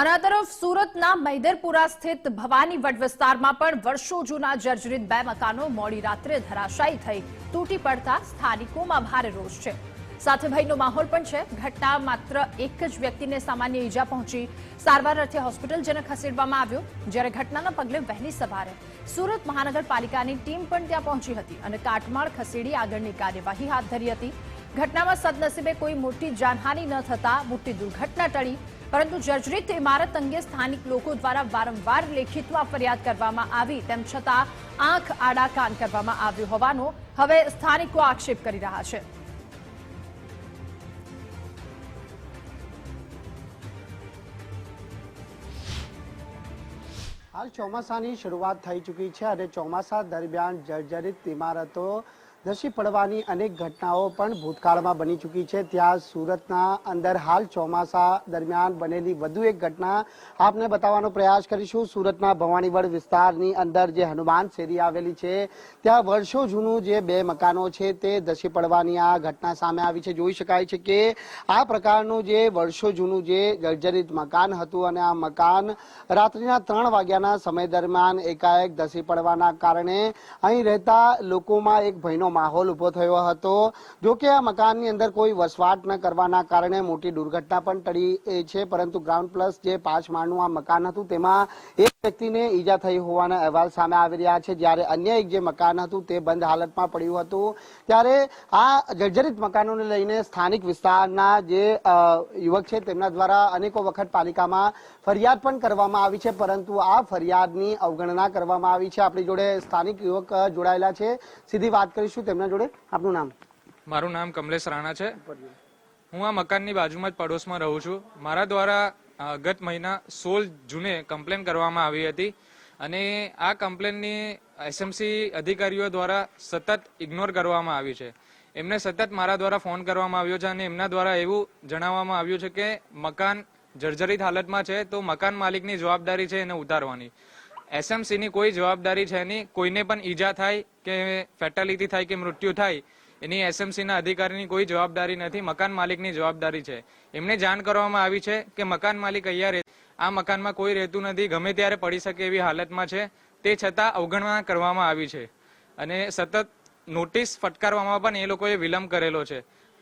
અને તરફ સુરતના મૈદરપુરા સ્થિત ભવાની વડ વિસ્તારમાં પણ વર્ષો જૂના જર્જરિત બે મકાનો મોડી રાત્રે ધરાશાયી થઈ. તૂટી પડતા સ્થાનિકોમાં ભારે રોષ છે. સાથે ભયનો માહોલ પણ છે. ઘટના માત્ર એક જ વ્યક્તિને સામાન્ય ઈજા પહોંચી. સારવાર અર્થે હોસ્પિટલ જેને ખસેડવામાં આવ્યો, જ્યારે ઘટનાના પગલે વહેલી સવારે સુરત મહાનગરપાલિકાની ટીમ પણ ત્યાં પહોંચી હતી અને કાટમાળ ખસેડી આગળની કાર્યવાહી હાથ ધરી હતી. ઘટનામાં સદનસીબે કોઈ મોટી જાનહાનિ ન થતા મોટી દુર્ઘટના ટળી. પરંતુ જર્જરિત ઇમારત અંગે સ્થાનિક લોકો દ્વારા વારંવાર લેખિતમાં ફરિયાદ કરવામાં આવી, તેમ છતાં આંખ આડા કાન કરવામાં આવ્યું હોવાનો હવે સ્થાનિકો આક્ષેપ કરી રહ્યા છે. હાલ ચોમાસાની શરૂઆત થઈ ચૂકી છે અને ચોમાસા દરમિયાન જર્જરિત ઇમારતો ધસી પડવાની અનેક ઘટનાઓ પણ ભૂતકાળમાં બની ચૂકી છે. ત્યાં સુરતના અંદર હાલ ચોમાસા દરમિયાન બનેલી વધુ એક ઘટના આપને બતાવવાનો પ્રયાસ કરીશું. સુરતના ભવાનીવડ વિસ્તારની અંદર જે હનુમાન શેરી આવેલી છે, ત્યાં વર્ષો જૂનું જે બે મકાનો છે તે ધસી પડવાની આ ઘટના સામે આવી છે. જોઈ શકાય છે કે આ પ્રકારનું જે વર્ષો જૂનું જે જર્જરિત મકાન હતું અને આ મકાન રાત્રિના ત્રણ વાગ્યાના સમય દરમિયાન એકાએક ધસી પડવાના કારણે અહીં રહેતા લોકોમાં એક ભયનો માહોલ ઊભો થયો હતો. જો કે આ મકાનની અંદર કોઈ વસવાટ ન કરવાના કારણે મોટી દુર્ઘટના પણ ટળી છે. પરંતુ ગ્રાઉન્ડ પ્લસ જે પાંચ માળનું આ મકાન હતું, તેમાં એક વ્યક્તિને ઈજા થઈ હોવાના અહેવાલ સામે આવી રહ્યા છે. જ્યારે અન્ય એક જે મકાન હતું, તે બંધ હાલતમાં પડ્યું હતું. ત્યારે આ જર્જરિત મકાનોને લઈને સ્થાનિક વિસ્તારના જે યુવક છે, તેમના દ્વારા અનેકો વખત પાલિકામાં ફરિયાદ પણ કરવામાં આવી છે. પરંતુ આ ફરિયાદની અવગણના કરવામાં આવી છે. આપણી જોડે સ્થાનિક યુવક જોડાયેલા છે. સીધી વાત કરીશું તેમના જોડે આપનું નામ? મારું નામ કમલેશ રાણા છે. હું આ મકાનની બાજુમાં જ પડોશમાં રહું છું. મારા દ્વારા ગત મહિના સોળ જૂને કમ્પ્લેન કરવામાં આવી હતી અને આ કમ્પ્લેનની એસએમસી અધિકારીઓ દ્વારા સતત ઇગ્નોર કરવામાં આવી છે. એમને સતત મારા દ્વારા ફોન કરવામાં આવ્યો છે અને એમના દ્વારા એવું જણાવવામાં આવ્યું છે કે મકાન જર્જરિત હાલતમાં છે તો મકાન માલિકની જવાબદારી છે એને ઉતારવાની. એસએમસી ની કોઈ જવાબદારી છે નહીં. કોઈને પણ ઈજા થાય કે ફેટાલિટી થાય કે મૃત્યુ થાય, એની એસએમસી ના અધિકારીની કોઈ જવાબદારી નથી. મકાન માલિકની જવાબદારી છે. એમને જાણ કરવામાં આવી છે કે મકાન માલિક અહીંયા આ મકાનમાં કોઈ રહેતું નથી, ગમે ત્યારે પડી શકે એવી હાલતમાં છે. તે છતાં અવગણના કરવામાં આવી છે. અને સતત નોટિસ ફટકારવામાં પણ એ લોકોએ વિલંબ કરેલો છે.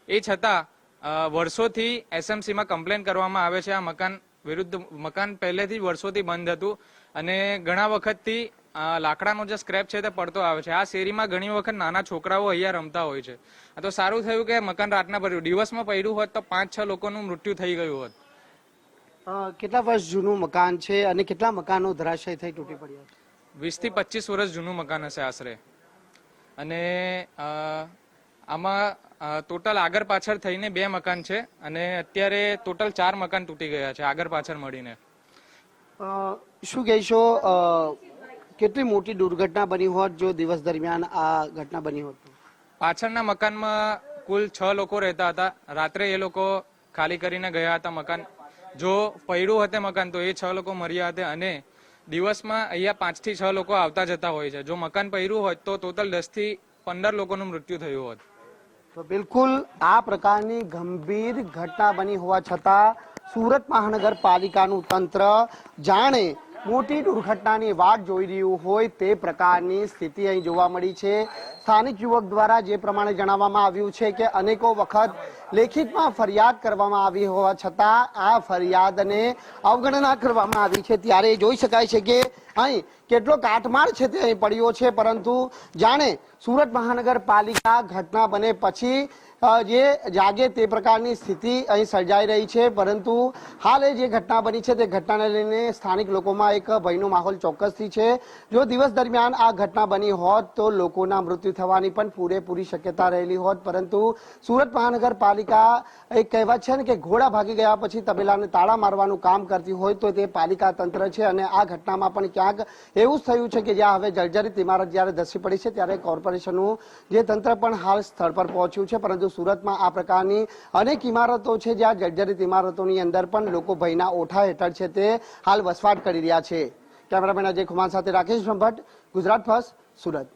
એ છતાં વર્ષોથી એસએમસીમાં કમ્પ્લેન કરવામાં આવે છે. આ મકાન વિરુદ્ધ, મકાન પહેલેથી વર્ષોથી બંધ હતું. અને ઘણા વખતથી લાકડાનો જે સ્ક્રેપ છે તે પડતો આવે છે. આ શેરીમાં ઘણી વખત નાના છોકરાઓ અહીંયા રમતા હોય છે. તો સારું થયું કે મકાન રાતના પડ્યું દિવસમાં પડ્યું હોત તો પાંચ છ લોકોનું મૃત્યુ થઈ ગયું હોત. કેટલા વર્ષ જૂનું મકાન છે અને કેટલા મકાનો ધરાશય થઈ તૂટી પડ્યા? વીસથી પચીસ વર્ષ જૂનું મકાન હશે આશરે. અને આમાં ટોટલ આગળ પાછળ થઈને બે મકાન છે. અને અત્યારે ટોટલ ચાર મકાન તૂટી ગયા છે આગળ પાછળ મળીને. શું કહેશો કેટલી મોટી દુર્ઘટના બની હોત જો દિવસ દરમિયાન આ ઘટના બની હોત? પાછળના મકાનમાં કુલ છ લોકો રહેતા હતા. રાત્રે એ લોકો ખાલી કરીને ગયા હતા મકાન. જો પડ્યું હતે મકાન તો એ છ લોકો મર્યા હતા અને દિવસમાં અહીંયા પાંચથી છ લોકો આવતા જતા હોય છે. જો મકાન પડ્યું હોત તો ટોટલ દસથી પંદર લોકોનું મૃત્યુ થયું હોત. તો બિલકુલ આ પ્રકારની ગંભીર ઘટના બની હોવા છતાં સુરત મહાનગરપાલિકાનું તંત્ર જાણે મોટી દુર્ઘટનાની વાટ જોઈ રહ્યું હોય તે પ્રકારની સ્થિતિ અહીં જોવા મળી છે. સ્થાનિક યુવક દ્વારા જે પ્રમાણે જણાવવામાં આવ્યું છે કે અનેકો વખત લેખિતમાં ફરિયાદ કરવામાં આવી હોવા છતાં આ ફરિયાદને અવગણના કરવામાં આવી છે. ત્યારે જોઈ શકાય છે કે અહીં કેટલો કાટમાળ છે તે અહીં પડ્યો છે, પરંતુ જાણે સુરત મહાનગરપાલિકા ઘટના બને પછી જે જાગે તે પ્રકારની સ્થિતિ અહીં સર્જાઈ રહી છે, પરંતુ હાલ જે ઘટના બની છે તે ઘટનાને લઈને સ્થાનિક લોકોમાં એક ભયનો માહોલ ચોક્કસથી છે. જો દિવસ દરમિયાન આ ઘટના બની હોત તો લોકોના મૃત્યુ થવાની પણ પૂરેપૂરી શક્યતા રહેલી હોત, પરંતુ સુરત મહાનગરપાલિકા એક કહેવત છે ને કે ઘોડા ભાગી ગયા પછી તબેલાને તાળા મારવાનું કામ કરતી હોય તો તે પાલિકા તંત્ર છે અને આ ઘટનામાં પણ ક્યાંક એવું જ થયું છે કે જ્યાં હવે જર્જરિત ઇમારત જ્યારે ધસી પડી છે ત્યારે કોર્પોરેશનનું જે તંત્ર પણ હાલ સ્થળ પર પહોંચ્યું છે, પરંતુ સુરતમાં આ પ્રકારની અનેક ઇમારતો છે જ્યાં જર્જરિત ઇમારતોની અંદર પણ લોકો ભયના ઓઠા હેઠળ છે તે હાલ વસવાટ કરી રહ્યા છે. કેમેરામેન અજય કુમાર સાથે રાકેશ ભટ્ટ ગુજરાત ફર્સ્ટ, સુરત.